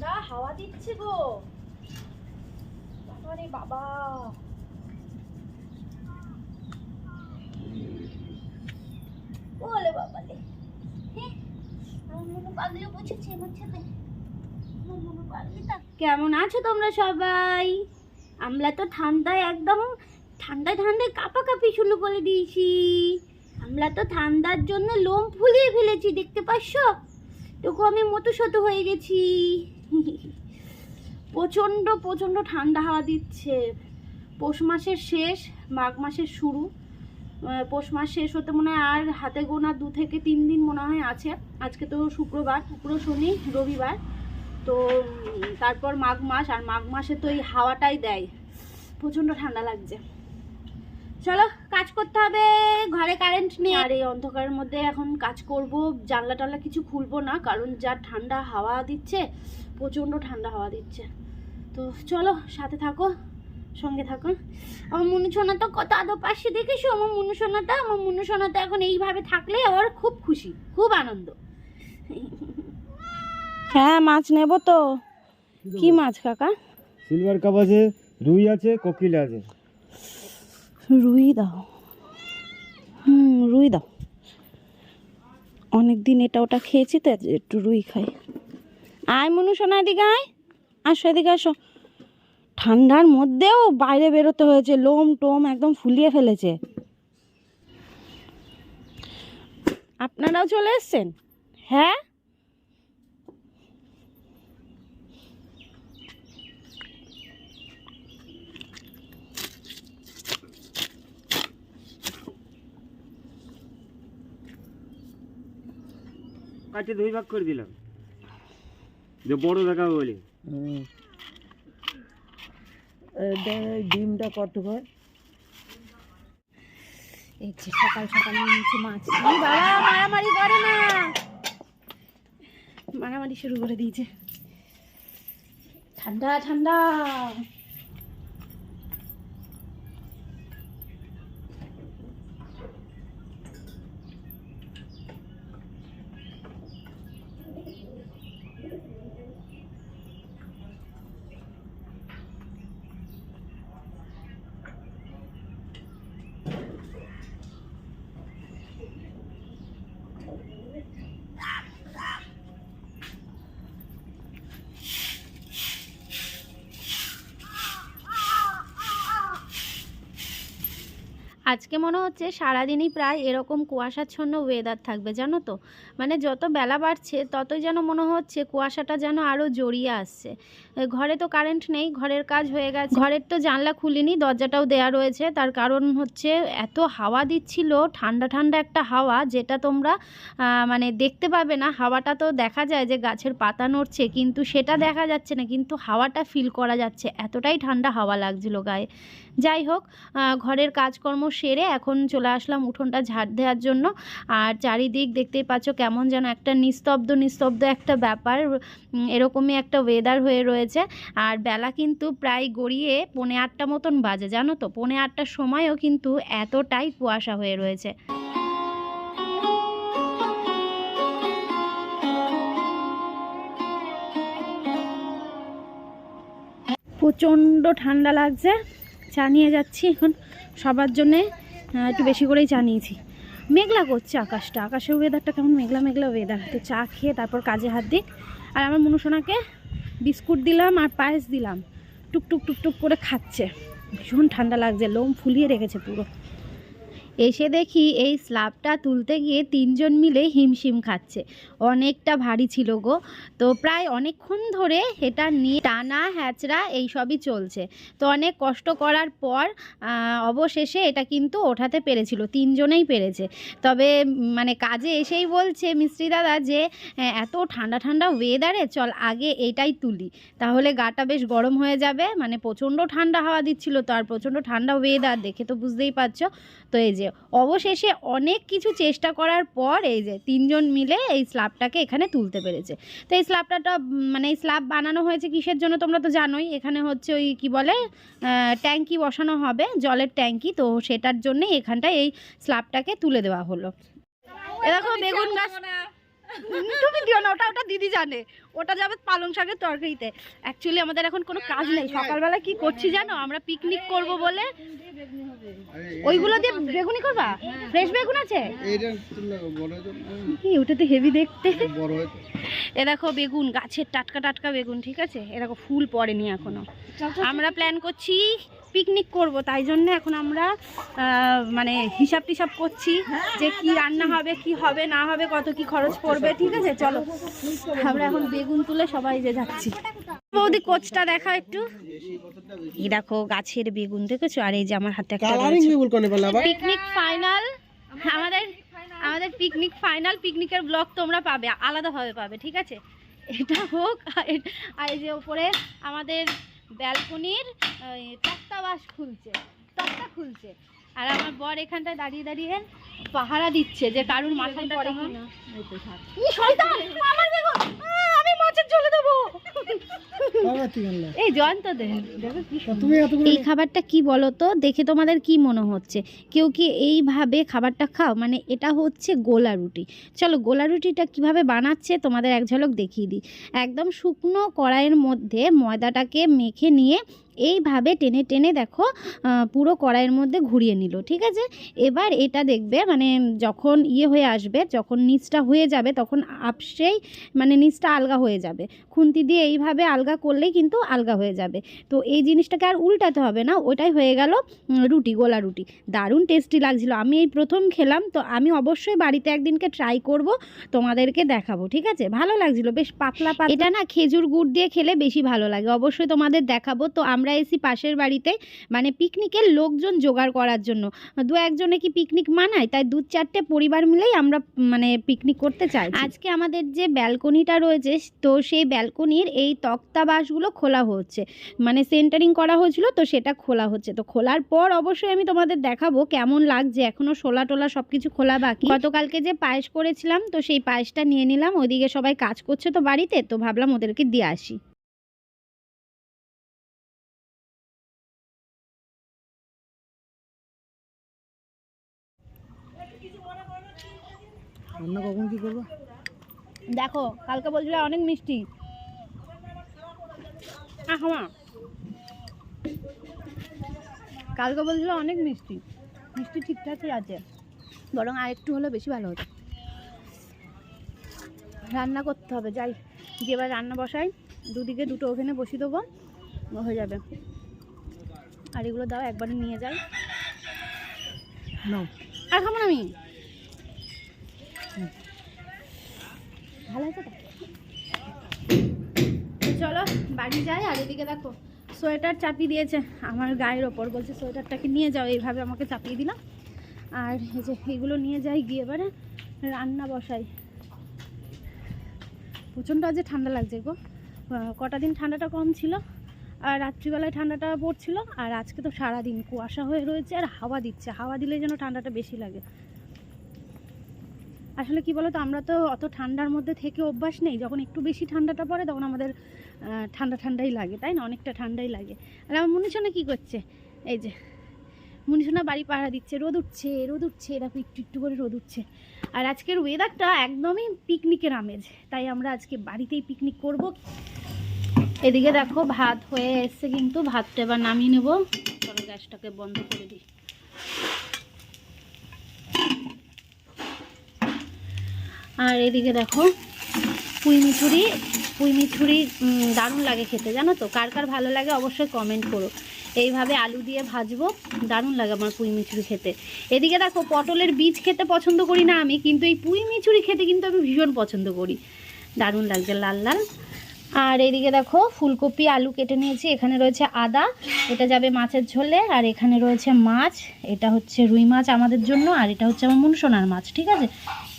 ঠান্ডা, হাওয়া দিচ্ছে গো। বাবারে বাবা। ওলে বাবালে কেমন আছো তোমরা সবাই? আমরা তো ঠান্ডায় একদম ঠান্ডায় ঠান্ডায় কাঁপাকাঁপি শুরু করে দিয়েছি। আমরা তো ঠান্ডার জন্য লোম ফুলিয়ে ফেলেছি, দেখতে পাচ্ছ? তবু আমি মতো শত হয়ে গেছি। প্রচণ্ড প্রচণ্ড ঠান্ডা হাওয়া দিচ্ছে। পৌষ মাসের শেষ মাঘ মাসের শুরু। পৌষ মাস শেষ হতে মনে হয় আর হাতে গোনা দু থেকে তিন দিন মনে হয় আছে। আজকে তো শুক্রবার শুক্র শনি রবিবার। তো তারপর মাঘ মাস আর মাঘ মাসে তো এই হাওয়াটাই দেয়। প্রচণ্ড ঠান্ডা লাগছে। চলো কাজ করতে হবে। ঘরে কারেন্ট নেই। আর এই অন্ধকারের মধ্যে এখন কাজ করব। জানলা টানলা কিছু খুলবো না কারণ যা ঠান্ডা হাওয়া দিচ্ছে প্রচণ্ড ঠান্ডা হাওয়া দিচ্ছে। তো চলো সাথে থাকো সঙ্গে থাকো। আমার মনু সোনাটা কত আদো পাশে দেখেছ? আমার মনু সোনাটা আমার মনু সোনাটা এখন এইভাবে থাকলে ওর খুব খুশি খুব আনন্দ। হ্যাঁ মাছ নেব তো। কি মাছ কাকা? সিলভার কাপ আছে রুই আছে কোকিল আছে। রুই দাও। হুম রুই দাও। অনেক দিন এটা ওটা খেয়েছি তো একটু রুই খাই। আয় মনু সোনা এদিকে আয়। আসো এদিকে আসো। ঠান্ডার মধ্যেও বাইরে বেরোতে হয়েছে, লোম টোম একদম ফুলিয়ে ফেলেছে। আপনারাও চলে এসছেন? হ্যাঁ? কাটে দুই ভাগ করে দিলাম। যে বড় দেখাবে বলে। ডিমটা কত হয়? এই যে সকাল সকাল নিচে মাছ। বাবা মারামারি করে না। মারামারি শুরু করে দিয়েছে। ঠান্ডা ঠান্ডা। আজকে মনে হচ্ছে সারাদিনই প্রায় এরকম কুয়াশাচ্ছন্ন ওয়েদার থাকবে, জানো তো? মানে যত বেলা বাড়ছে ততই যেন মনে হচ্ছে কুয়াশাটা যেন আরও জড়িয়ে আসছে। ঘরে তো কারেন্ট নেই, ঘরের কাজ হয়ে গেছে। ঘরের তো জানলা খুলিনি, দরজাটাও দেয়া রয়েছে। তার কারণ হচ্ছে এত হাওয়া দিচ্ছিল, ঠান্ডা ঠান্ডা একটা হাওয়া, যেটা তোমরা মানে দেখতে পাবে না। হাওয়াটা তো দেখা যায় যে গাছের পাতা নড়ছে, কিন্তু সেটা দেখা যাচ্ছে না, কিন্তু হাওয়াটা ফিল করা যাচ্ছে। এতটাই ঠান্ডা হাওয়া লাগছিল গায়ে। যাই হোক ঘরের কাজকর্ম সেরে এখন চলে আসলাম উঠোনটা ঝাড় দেওয়ার জন্য। আর চারিদিক দেখতেই পাচ্ছ কেমন যেন একটা নিস্তব্ধ নিস্তব্ধ একটা ব্যাপার। এরকমই একটা ওয়েদার হয়ে রয়েছে আর বেলা কিন্তু প্রায় গড়িয়ে পৌনে আটটা মতন বাজে, জানো তো? পৌনে আটটার সময়ও কিন্তু এতটাই কুয়াশা হয়ে রয়েছে। প্রচণ্ড ঠান্ডা লাগছে। চা নিয়ে যাচ্ছি এখন। সবার জন্যে একটু বেশি করেই চা নিয়েছি। মেঘলা করছে আকাশটা। আকাশের ওয়েদারটা কেমন? মেঘলা মেঘলা ওয়েদার তো চা খেয়ে তারপর কাজে হাত দিক আর আমার মনুসোনাকে বিস্কুট দিলাম আর পায়েস দিলাম। টুকটুক টুকটুক টুক টুক করে খাচ্ছে। ভীষণ ঠান্ডা লাগছে, লোম ফুলিয়ে রেখেছে পুরো। এসে দেখি এই স্ল্যাবটা তুলতে গিয়ে তিনজন মিলে হিমশিম খাচ্ছে। অনেকটা ভারী ছিল গো। তো প্রায় অনেকক্ষণ ধরে এটা নিয়ে টানা, হ্যাচড়া এইসবই চলছে। তো অনেক কষ্ট করার পর অবশেষে এটা কিন্তু ওঠাতে পেরেছিল। তিনজনেই পেরেছে। তবে মানে কাজে এসেই বলছে মিস্ত্রি দাদা যে এত ঠান্ডা ঠান্ডা ওয়েদারে চল আগে এটাই তুলি। তাহলে গাটা বেশ গরম হয়ে যাবে। মানে প্রচণ্ড ঠান্ডা হাওয়া দিচ্ছিল। তো আর প্রচণ্ড ঠান্ডা ওয়েদার দেখে তো বুঝতেই পারছ। তো এই যে, অবশেষে অনেক কিছু চেষ্টা করার পর এই যে, তিনজন মিলে এই স্ল্যাবটাকে এখানে তুলতে পেরেছে। তো এই স্ল্যাবটা মানে এই স্ল্যাব বানানো হয়েছে কিসের জন্য তোমরা তো জানোই। এখানে হচ্ছে ওই কী বলে ট্যাঙ্কি বসানো হবে, জলের ট্যাঙ্কি। তো সেটার জন্য এখানটায় এই স্ল্যাবটাকে তুলে দেওয়া হলো। এরকম বেগুন গাছ তুমি দিও না ওটা ওটা দিদি জানে। ওটা যাবে পালং শাকের তরকারিতে। অ্যাকচুয়ালি আমাদের এখন কোনো কাজ নেই। সকালবেলা কি করছি জানো? আমরা পিকনিক করব বলে ওইগুলো দিয়ে বেগুনি করবা? ফ্রেশ বেগুন আছে? কি ওটা তো হেভি দেখতে? এ দেখো বেগুন গাছের টাটকা টাটকা বেগুন ঠিক আছে? এ দেখো ফুল পড়েনি এখনও। আমরা প্ল্যান করছি পিকনিক করব তাই জন্য এখন আমরা মানে হিসাব টিসাব করছি যে কি রান্না হবে কি হবে না হবে কত কি খরচ পড়বে ঠিক আছে? চলো আমরা এখন বেগুন তুলে সবাই যে যাচ্ছি। বৌদি কোচটা দেখা একটু। এই দেখো গাছের বেগুন দেখেছ? আর এই যে আমার হাতে একটা পিকনিক ফাইনাল আমাদের আমাদের পিকনিক ফাইনাল পিকনিকের ব্লগ তোমরা পাবে আলাদাভাবে পাবে ঠিক আছে? এটা হোক আর আর এই যে ওপরে আমাদের ব্যালকনির তক্তা বাস খুলছে তক্তা খুলছে। আর আমার বর এখানটায় দাঁড়িয়ে দাঁড়িয়ে পাহারা দিচ্ছে যে কারুর মাথায় পড়ে কিনা! আমি মাছের ঝোলে দেবো। এই জয়ন্ত দেন দেখো কি তুমি এতগুলো এই খাবারটা কি বলো তো? দেখে তোমাদের কি মনে হচ্ছে? কেউ কি এইভাবে খাবারটা খাও? মানে এটা হচ্ছে গোলা রুটি। চলো গোলা রুটিটা কীভাবে বানাচ্ছে তোমাদের এক ঝলক দেখিয়ে দিই। একদম শুকনো কড়াইয়ের মধ্যে ময়দাটাকে মেখে নিয়ে এইভাবে টেনে টেনে দেখো পুরো কড়াইয়ের মধ্যে ঘুরিয়ে নিল ঠিক আছে? এবার এটা দেখবে মানে যখন ইয়ে হয়ে আসবে যখন নিচটা হয়ে যাবে তখন আপসেই মানে নিচটা আলগা হয়ে যাবে। খুন্তি দিয়ে এইভাবে আলগা করলেই কিন্তু আলগা হয়ে যাবে। তো এই জিনিসটাকে আর উল্টাতে হবে না ওটাই হয়ে গেল রুটি গোলা রুটি। দারুণ টেস্টি লাগছিল। আমি এই প্রথম খেলাম তো আমি অবশ্যই বাড়িতে একদিনকে ট্রাই করব তোমাদেরকে দেখাবো ঠিক আছে? ভালো লাগছিল বেশ পাতলা পাতলা। এটা না খেজুর গুড় দিয়ে খেলে বেশি ভালো লাগে অবশ্যই তোমাদের দেখাবো। তো আমরা এসি পাশের বাড়িতে মানে পিকনিকের লোকজন জোগাড় করার জন্য দু একজনে কি পিকনিক মানায়? তাই দু চারটে পরিবার মিলেই আমরা মানে পিকনিক করতে চাই আজকে আমাদের যে ব্যালকনিটা রয়েছে তো সেই ব্যালকনির এই তক্তা বাসগুলো খোলা হচ্ছে। মানে সেন্টারিং করা হয়েছিল তো সেটা খোলা হচ্ছে। তো খোলার পর অবশ্যই আমি তোমাদের দেখাবো কেমন লাগছে। এখনও শোলা টোলা সব কিছু খোলা বাকি। গতকালকে যে পায়েস করেছিলাম তো সেই পায়েসটা নিয়ে নিলাম। ওইদিকে সবাই কাজ করছে তো বাড়িতে তো ভাবলাম ওদেরকে দিয়ে আসি। রান্না কখন কি করবা? দেখো কালকে বলছিল অনেক মিষ্টি। আহমা কালকে বলছিল অনেক মিষ্টি। মিষ্টি ঠিকঠাকই আছে। বরং আর একটু হলে বেশি ভালো হতো। রান্না করতে হবে যাই। গিয়ে এবার রান্না বসাই। দুদিকে দুটো ওখানে বসিয়ে দেবো। হয়ে যাবে। আর এগুলো দাও একবারে নিয়ে যাই। নাও। আর খাব না আমি? ভালো আছে তো? চলো, বাড়ি যাই, আর এদিকে দেখো, সোয়েটার চাপিয়ে দিয়েছে আমার গায়ের ওপর। বলছে, সোয়েটারটাকে নিয়ে যাও। এইভাবে আমাকে চাপিয়ে দিলাম। আর এই যে, এগুলো নিয়ে যাই, গিয়ে এবারে রান্না বসাই। প্রচণ্ড আজ ঠান্ডা লাগছে গো। কটা দিন ঠান্ডাটা কম ছিল, আর রাত্রিবেলায় ঠান্ডাটা পড়ছিল, আর আজকে তো সারাদিন কুয়াশা হয়ে রয়েছে, আর হাওয়া দিচ্ছে। হাওয়া দিলে যেন ঠান্ডাটা বেশি লাগে। আসলে কি বলতো, আমরা তো অত ঠান্ডার মধ্যে থেকে অভ্যাস নেই। যখন একটু বেশি ঠান্ডাটা পড়ে, তখন আমাদের ঠান্ডা ঠান্ডাই লাগে, তাই না? অনেকটা ঠান্ডাই লাগে। আর আমার মনীষণা কী করছে? এই যে মনীষণা বাড়ি পাহারা দিচ্ছে, রোদ উঠছে রোদ উঠছে দেখো একটু একটু করে রোদ উঠছে। আর আজকের ওয়েদারটা একদমই পিকনিকের আমেজ। তাই আমরা আজকে বাড়িতেই পিকনিক করব। এদিকে দেখো, ভাত হয়ে এসছে কিন্তু, ভাতটা এবার নামিয়ে নেব। চলো গ্যাসটাকে বন্ধ করে দিই। আর এদিকে দেখো, পুঁই মিঠুরি পুঁই মিঠুরি দারুণ লাগে খেতে, জানো তো? কার কার ভালো লাগে অবশ্যই কমেন্ট করো। এইভাবে আলু দিয়ে ভাজবো, দারুণ লাগে আমার পুঁই মিচুরি খেতে। এদিকে দেখো, পটলের বীজ খেতে পছন্দ করি না আমি, কিন্তু এই পুঁই মিচুরি খেতে কিন্তু আমি ভীষণ পছন্দ করি। দারুণ লাগছে লাল লাল। আর এদিকে দেখো, ফুলকপি, আলু কেটে নিয়েছি, এখানে রয়েছে আদা, এটা যাবে মাছের ঝোলে, আর এখানে রয়েছে মাছ, এটা হচ্ছে রুই মাছ আমাদের জন্য, আর এটা হচ্ছে আমার মুনসোনার মাছ, ঠিক আছে?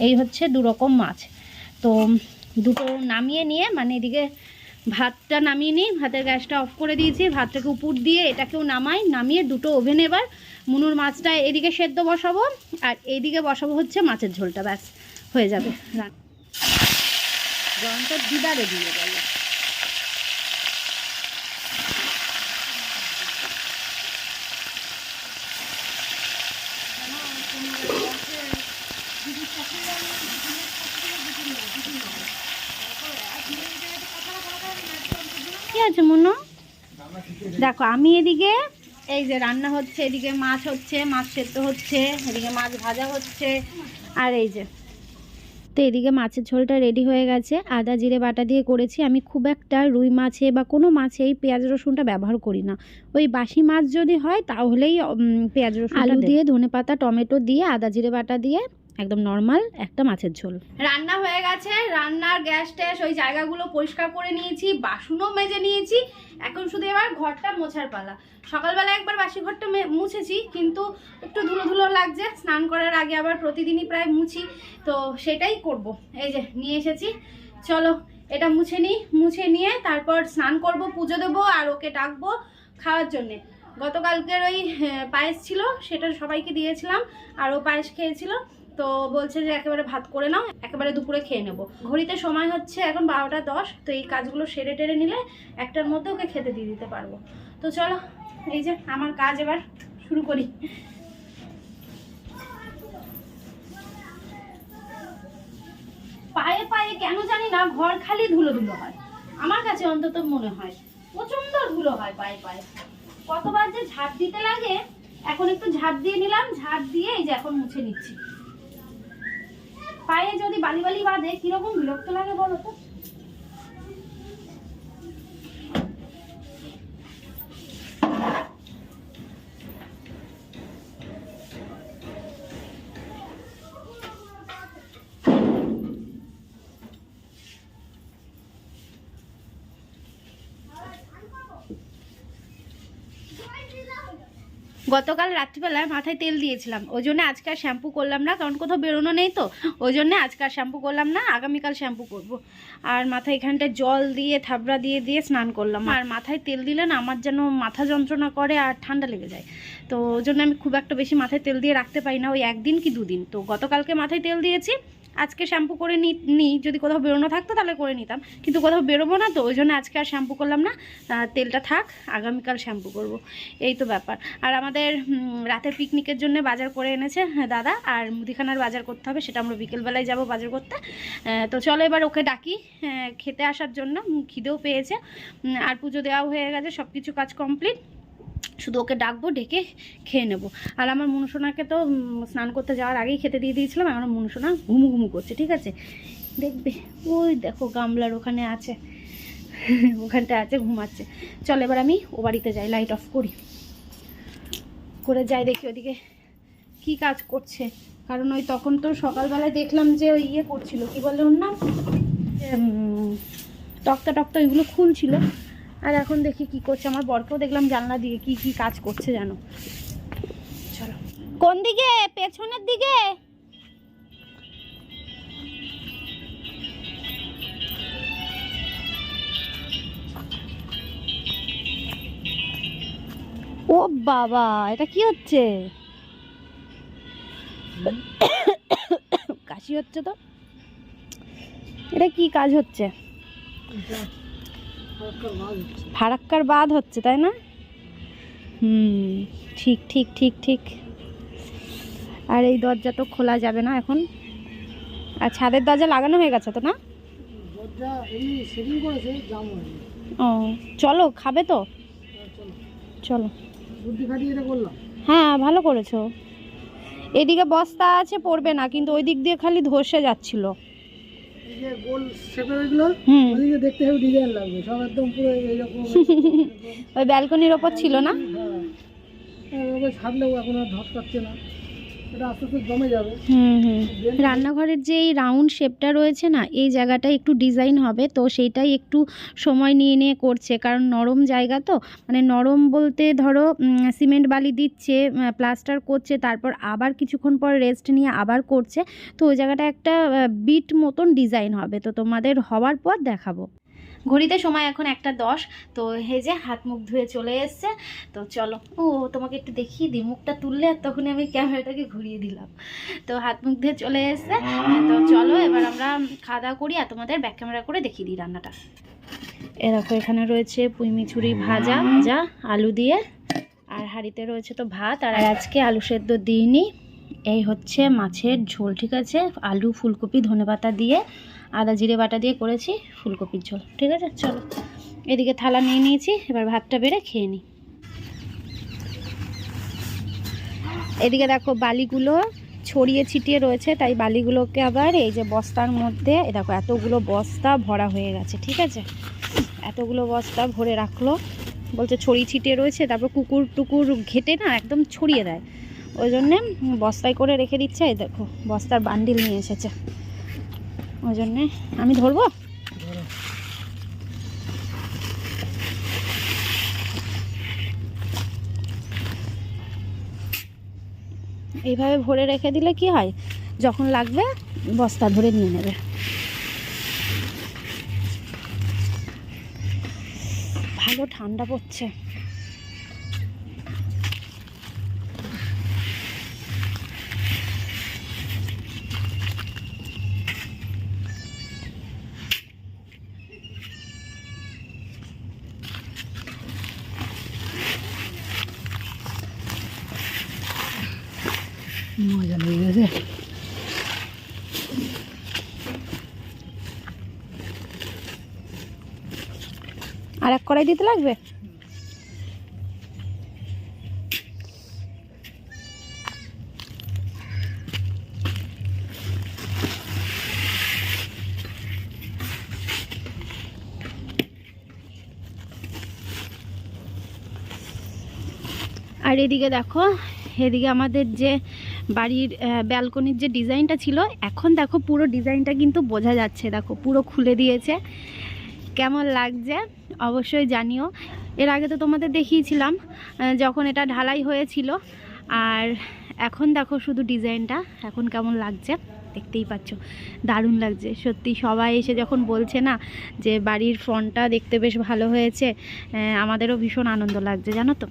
এই হচ্ছে দু রকম মাছ। তো দুটো নামিয়ে নিয়ে মানে এদিকে ভাতটা নামিয়ে নিই, ভাতের গ্যাসটা অফ করে দিয়েছি, ভাতটাকে উপর দিয়ে এটাকেও নামাই, নামিয়ে দুটো ওভেন এবার মুনুর মাছটা এদিকে সেদ্ধ বসাবো, আর এইদিকে বসাবো হচ্ছে মাছের ঝোলটা, ব্যাস, হয়ে যাবে। রান গরমটা দিদারে দিয়ে গেল। আছে মনো দেখো আমি এদিকে এই যে রান্না হচ্ছে এদিকে মাছ হচ্ছে মাছ সেদ্ধ হচ্ছে এদিকে মাছ ভাজা হচ্ছে আর এই যে। তো এদিকে মাছের ঝোলটা রেডি হয়ে গেছে। আদা জিরে বাটা দিয়ে করেছি। আমি খুব একটা রুই মাছে বা কোনো মাছে এই পেঁয়াজ রসুনটা ব্যবহার করি না। ওই বাসি মাছ যদি হয় তাহলেই পেঁয়াজ রসুন আলু দিয়ে ধনে পাতা টমেটো দিয়ে আদা জিরে বাটা দিয়ে একদম নর্মাল, একটা মাছের ঝোল। রান্না হয়ে গেছে, রান্নার গ্যাস ট্যাস ওই জায়গাগুলো পরিষ্কার করে নিয়েছি, বাসনও মেজে নিয়েছি, এখন শুধু এবার ঘরটা মোছার পালা। সকালবেলা একবার বাসি ঘরটা মুছেছি, কিন্তু একটু ধুলো ধুলো লাগছে, স্নান করার আগে আবার প্রতিদিনই প্রায় মুছি, তো সেটাই করব। এই যে, নিয়ে এসেছি। চলো, এটা মুছে নিই, মুছে নিয়ে তারপর স্নান করব, পুজো দেবো, আর ওকে ডাকবো খাওয়ার জন্যে। গতকালকের ওই পায়েস ছিল, সেটা সবাইকে দিয়েছিলাম, আর ও পায়েস খেয়েছিল। তো বলছে যে একেবারে ভাত করে নাও, একেবারে দুপুরে খেয়ে নেব। ঘড়িতে সময় হচ্ছে এখন বারোটা দশ, তো এই কাজগুলো সেরে টেরে নিলে একটার মধ্যে ওকে খেতে দিয়ে দিতে পারব। তো চলো, এই যে আমার কাজ এবার শুরু করি। পায়ে পায়ে কেন জানি না ঘর খালি ধুলো ধুলো হয়। আমার কাছে অন্তত মনে হয় প্রচণ্ড ধুলো হয় পায়ে পায়ে। কতবার যে ঝাড় দিতে লাগে, এখন একটু ঝাড় দিয়ে নিলাম ঝাড় দিয়ে এই যে এখন মুছে নিচ্ছি। পায়ে যদি বালি বালি বাঁধে কীরকম বিরক্ত লাগে বলো তো? গতকাল রাত্রিবেলায় মাথায় তেল দিয়েছিলাম। ওই জন্য আজকে আর শ্যাম্পু করলাম না, কারণ কোথাও বেরোনো নেই তো। ওই জন্য আজকে আর শ্যাম্পু করলাম না, আগামীকাল শ্যাম্পু করব। আর মাথায় এখানটা জল দিয়ে, থাবড়া দিয়ে দিয়ে স্নান করলাম। আর মাথায় তেল দিলে না আমার যেন মাথা যন্ত্রণা করে আর ঠান্ডা লেগে যায়। তো ওই জন্য আমি খুব একটা বেশি মাথায় তেল দিয়ে রাখতে পারি না, ওই একদিন কি দুদিন। তো গতকালকে মাথায় তেল দিয়েছি আজকে শ্যাম্পু করে নিই যদি কোথাও বেরোনো থাকতো তাহলে করে নিতাম। কিন্তু কোথাও বেরোবো না তো ওই জন্য আজকে আর শ্যাম্পু করলাম না। তেলটা থাক আগামীকাল শ্যাম্পু করব। এই তো ব্যাপার। আর আমাদের রাতের পিকনিকের জন্য বাজার করে এনেছে হ্যাঁ, দাদা। আর মুদিখানার বাজার করতে হবে সেটা আমরা বিকেলবেলায় যাব বাজার করতে। তো চলো এবার ওকে ডাকি খেতে আসার জন্য। খিদেও পেয়েছে। আর পুজো দেওয়াও হয়ে গেছে সব কিছু কাজ কমপ্লিট। শুধু ওকে ডাকবো, ডেকে খেয়ে নেব। আর আমার মনুসোনাকে তো স্নান করতে যাওয়ার আগেই খেতে দিয়ে দিয়েছিলাম আমার মনুসোনা ঘুমু ঘুমু করছে, ঠিক আছে? দেখবে, ওই দেখো গামলার ওখানে আছে ওখানটা আছে, ঘুমাচ্ছে। চল এবার আমি ও বাড়িতে যাই লাইট অফ করি। করে যাই দেখি ওদিকে কি কাজ করছে। কারণ ওই তখন তো সকালবেলায় দেখলাম যে ওই ইয়ে করছিল, কি বলে ওর নাম? তক্তা টক্তা ওইগুলো খুলছিল আর এখন দেখি কি করছে। আমার বরকেও দেখলাম জানলা দিয়ে কি কি কাজ করছে জানো। চলো। কোন দিকে? পেছনের দিকে? ও বাবা, এটা কি হচ্ছে? কাশি হচ্ছে তো? এটা কি কাজ হচ্ছে? ফারাক্কার বাদ হচ্ছে। তাই না? হুম ঠিক ঠিক ঠিক ঠিক। আর এই দরজা তো খোলা যাবে না এখন। আর ছাদের দরজা লাগানো হয়ে গেছে তো না? ও চলো খাবে তো? চলো। চলো। হ্যাঁ ভালো করেছ। এদিকে বস্তা আছে পড়বে না কিন্তু ওই দিক দিয়ে খালি ধসে যাচ্ছিল। এই যে গোল শেপের ওইগুলো দেখতে হবে ডিজাইন লাগবে। সব একদম পুরো এইরকম। ওই ব্যালকনির ওপর ছিল না? হ্যাঁ। ছাড়লেও এখন আর ধস পাচ্ছে না। রান্নাঘরের যে এই রাউন্ড শেপটা রয়েছে না এই জায়গাটা একটু ডিজাইন হবে তো সেইটাই একটু সময় নিয়ে নিয়ে করছে। কারণ নরম জায়গা তো মানে নরম বলতে ধরো সিমেন্ট বালি দিচ্ছে প্লাস্টার করছে তারপর আবার কিছুক্ষণ পর রেস্ট নিয়ে আবার করছে। তো ওই জায়গাটা একটা বিট মতন ডিজাইন হবে। তো তোমাদের হওয়ার পর দেখাবো। ঘড়িতে সময় এখন একটা দশ, তো হেজে হাত মুখ ধুয়ে চলে এসছে। তো চলো, ও, তোমাকে একটু দেখিয়ে দিই, মুখটা তুললে আর তখনই আমি ক্যামেরাটাকে ঘুরিয়ে দিলাম। তো হাত মুখ ধুয়ে চলে এসছে। তো চলো, এবার আমরা খাওয়া দাওয়া করি আর তোমাদের ব্যাক ক্যামেরা করে দেখিয়ে দিই রান্নাটা। এ দেখো, এখানে রয়েছে পুঁইমিচুরি ভাজা ভাজা আলু দিয়ে। আর হাঁড়িতে রয়েছে তো ভাত। আর আজকে আলু সেদ্ধ দিইনি। এই হচ্ছে মাছের ঝোল, ঠিক আছে? আলু, ফুলকপি, ধনেপাতা দিয়ে। আদা, জিরে বাটা দিয়ে করেছি ফুলকপির ঝোল, ঠিক আছে? চলো, এদিকে থালা নিয়ে নিয়েছি, এবার ভাতটা বেড়ে খেয়ে নিই। এদিকে দেখো বালিগুলো ছড়িয়ে ছিটিয়ে রয়েছে, তাই বালিগুলোকে আবার এই যে বস্তার মধ্যে দেখো এতগুলো বস্তা ভরা হয়ে গেছে, ঠিক আছে? এতগুলো বস্তা ভরে রাখল, বলছে ছড়িয়ে ছিটিয়ে রয়েছে, তারপর কুকুর টুকুর ঘেটে না একদম ছড়িয়ে দেয়। ওই জন্যে বস্তায় করে রেখে দিচ্ছে, এই দেখো, বস্তার বান্ডিল নিয়ে এসেছে। ওই জন্যে আমি ধরবো? এইভাবে ভরে রেখে দিলে কি হয়? যখন লাগবে, বস্তা ধরে নিয়ে নেবে। ভালো ঠান্ডা পড়ছে। আর এক কড়াই দিতে লাগবে? আর এদিকে দেখো, এদিকে আমাদের যে বাড়ির ব্যালকনির যে ডিজাইনটা ছিল, এখন দেখো পুরো ডিজাইনটা কিন্তু বোঝা যাচ্ছে। দেখো পুরো খুলে দিয়েছে। কেমন লাগছে অবশ্যই জানিও। এর আগে তো তোমাদের দেখিয়েছিলাম যখন এটা ঢালাই হয়েছিল। আর এখন দেখো শুধু ডিজাইনটা, এখন কেমন লাগছে দেখতেই পাচ্ছ। দারুণ লাগছে, সত্যি সবাই এসে যখন বলছে না যে বাড়ির ফ্রন্টটা দেখতে বেশ ভালো হয়েছে আমাদেরও ভীষণ আনন্দ লাগছে, জানো তো?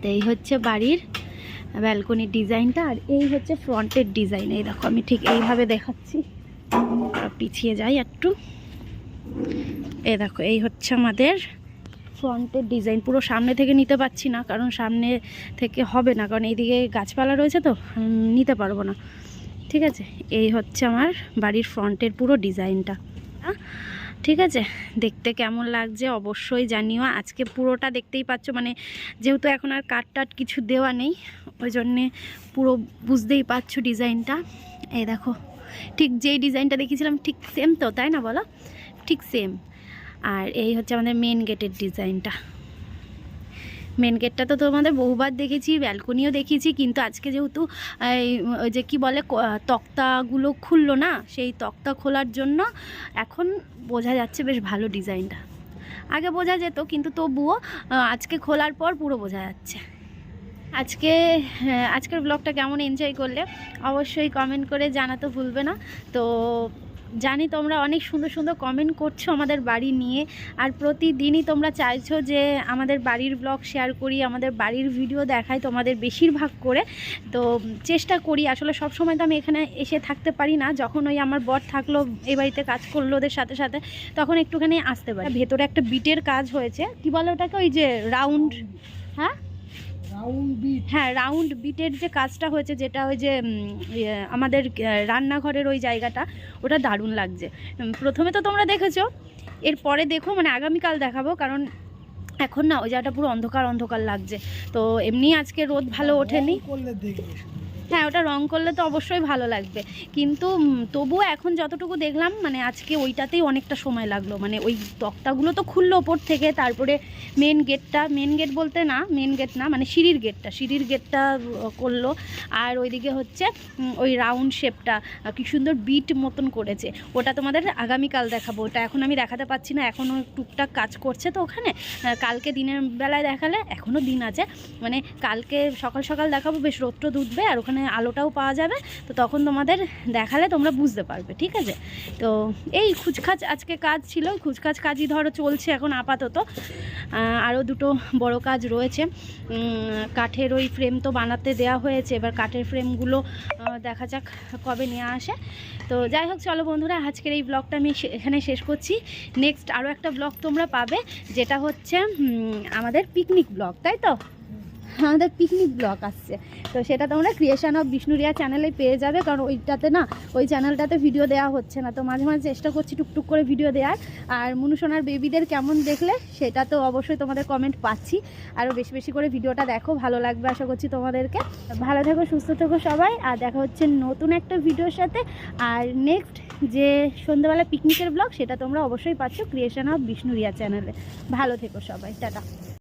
তো এই হচ্ছে বাড়ির ব্যালকনির ডিজাইনটা, আর এই হচ্ছে ফ্রন্টের ডিজাইন। এই দেখো, আমি ঠিক এইভাবে দেখাচ্ছি। পিছিয়ে যাই একটু। এই দেখো, এই হচ্ছে আমাদের ফ্রন্টের ডিজাইন। পুরো সামনে থেকে নিতে পারছি না, কারণ সামনে থেকে হবে না, কারণ এইদিকে গাছপালা রয়েছে তো নিতে পারব না। ঠিক আছে? এই হচ্ছে আমার বাড়ির ফ্রন্টের পুরো ডিজাইনটা। ঠিক আছে? দেখতে কেমন লাগছে অবশ্যই জানিও। আজকে পুরোটা দেখতেই পাচ্ছ মানে যেহেতু এখন আর কাট টাট কিছু দেওয়া নেই ওই জন্যে পুরো বুঝতেই পারছ ডিজাইনটা। এই দেখো, ঠিক যেই ডিজাইনটা দেখিয়েছিলাম ঠিক সেম তো, তাই না বলো? ঠিক সেম আর এই হচ্ছে আমাদের মেন গেটের ডিজাইনটা মেন গেটটা তো তোমাদের বহুবার দেখেছি ব্যালকনিও দেখেছি কিন্তু আজকে যেহেতু এই, যে কি বলে তক্তাগুলো খুললো না সেই তক্তা খোলার জন্য এখন বোঝা যাচ্ছে বেশ ভালো ডিজাইনটা আগে বোঝা যেত কিন্তু তবুও আজকে খোলার পর পুরো বোঝা যাচ্ছে। আজকে হ্যাঁ, আজকের ব্লগটা কেমন এনজয় করলে অবশ্যই কমেন্ট করে জানাতে ভুলবে না। তো জানি তোমরা অনেক সুন্দর সুন্দর কমেন্ট করছ আমাদের বাড়ি নিয়ে, আর প্রতিদিনই তোমরা চাইছো যে আমাদের বাড়ির ব্লগ শেয়ার করি, আমাদের বাড়ির ভিডিও দেখাই তোমাদের বেশিরভাগ করে। তো চেষ্টা করি, আসলে সব সময় তো আমি এখানে এসে থাকতে পারি না, যখন ওই আমার বর থাকল, এই বাড়িতে কাজ করল ওদের সাথে সাথে, তখন একটুখানি আসতে পারি। ভেতরে একটা বিটের কাজ হয়েছে। কি বলে ওটাকে? ওই যে রাউন্ড হ্যাঁ? হ্যাঁ রাউন্ড বিটের যে কাজটা হয়েছে যেটা ওই যে ইয়ে, আমাদের রান্নাঘরের ওই জায়গাটা ওটা দারুণ লাগছে। প্রথমে তো তোমরা দেখেছ এরপরে দেখো মানে আগামীকাল দেখাবো কারণ এখন না ওই জায়গাটা পুরো অন্ধকার অন্ধকার লাগছে। তো এমনি আজকে রোদ ভালো ওঠেনি। করলে দেখবে। হ্যাঁ ওটা রং করলে তো অবশ্যই ভালো লাগবে। কিন্তু তবুও এখন যতটুকু দেখলাম মানে আজকে ওইটাতেই অনেকটা সময় লাগল। মানে ওই তক্তাগুলো তো খুললো ওপর থেকে, তারপরে মেন গেটটা মেন গেট বলতে না মেন গেট না মানে সিঁড়ির গেটটা সিঁড়ির গেটটা করল। আর ওইদিকে হচ্ছে ওই রাউন্ড শেপটা কি সুন্দর বিট মতন করেছে। ওটা তোমাদের আগামীকাল দেখাবো। ওটা এখন আমি দেখাতে পাচ্ছি না এখনও টুকটাক কাজ করছে তো ওখানে। কালকে দিনের বেলায় দেখালে এখনও দিন আছে। মানে কালকে সকাল সকাল দেখাবো, বেশ রোদ্র উঠবে, আর ওখানে আলোটাও পাওয়া যাবে। তো তখন তোমাদের দেখালে তোমরা বুঝতে পারবে, ঠিক আছে? তো এই খুচখাচ আজকে কাজ ছিল খুচখাচ কাজই ধরো চলছে এখন আপাতত। আরও দুটো বড় কাজ রয়েছে। কাঠের ওই ফ্রেম তো বানাতে দেওয়া হয়েছে, এবার কাঠের ফ্রেমগুলো দেখা যাক কবে নিয়ে আসে। তো যাই হোক, চলো বন্ধুরা, আজকের এই ব্লগটা আমি এখানে শেষ করছি। নেক্সট আরও একটা ব্লগ তোমরা পাবে, যেটা হচ্ছে আমাদের পিকনিক ব্লগ তাই তো? আমাদের পিকনিক ব্লগ আসছে। তো সেটা তোমরা ক্রিয়েশন অফ বিষ্ণুরিয়া চ্যানেলে পেয়ে যাবে, কারণ ওইটাতে না, ওই চ্যানেলটাতে ভিডিও দেওয়া হচ্ছে না। তো মাঝে মাঝে চেষ্টা করছি টুকটুক করে ভিডিও দেওয়ার আর মনুসোনার বেবিদের কেমন দেখলে, সেটা তো অবশ্যই তোমাদের কমেন্ট পাচ্ছি। আরও বেশি বেশি করে ভিডিওটা দেখো, ভালো লাগবে আশা করছি তোমাদেরকে। ভালো থেকো, সুস্থ থেকো সবাই, আর দেখা হচ্ছে নতুন একটা ভিডিওর সাথে। আর নেক্সট যে সন্ধ্যাবেলা পিকনিকের ব্লগ সেটা তোমরা অবশ্যই পাচ্ছ ক্রিয়েশন অফ বিষ্ণুরিয়া চ্যানেলে ভালো থেকো সবাই, টাটা।